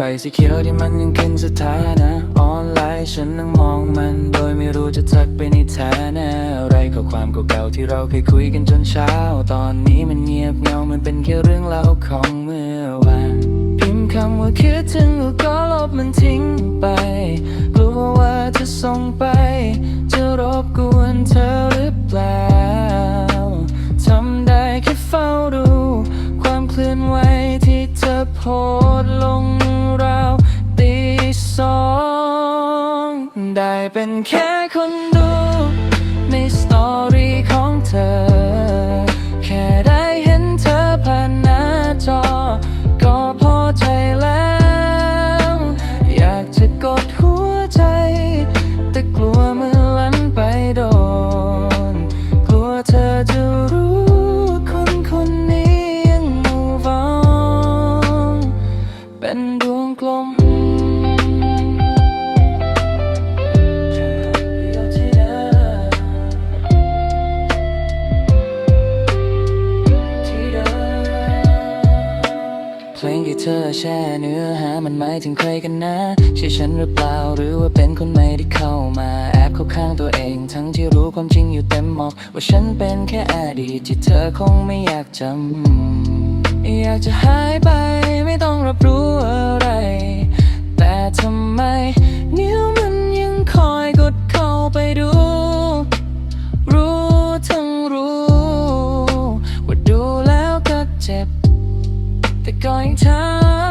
ไฟสีเขียวที่มันยังขึ้นสถานะออนไลน์ฉันนั่งมองมัน โดยไม่รู้จะทักไปในฐานะอะไรข้อความเก่าๆที่เราเคยคุยกันจนเช้า ตอนนี้มันเงียบเงามันเป็นแค่เรื่องเล่าของเมื่อวานพิมพ์คำว่าคิดถึงแล้วก็ลบมันทิ้งไปกลัวว่าจะส่งไป จะรบกวนเธอหรือเปล่าทำได้แค่เฝ้าดู ความเคลื่อนไหวที่เธอโพส เป็นแค่ เธอแช่เนื้อหามันหมายถึงใครกันนะใช่ฉันหรือเปล่าหรือว่าเป็นคนใหม่ที่เข้ามาแอบเข้าข้างตัวเอง ทั้งที่รู้ความจริงอยู่เต็มหมอกว่าฉันเป็นแค่อดีตที่เธอคงไม่อยากจำอยากจะหายไป แต่ก็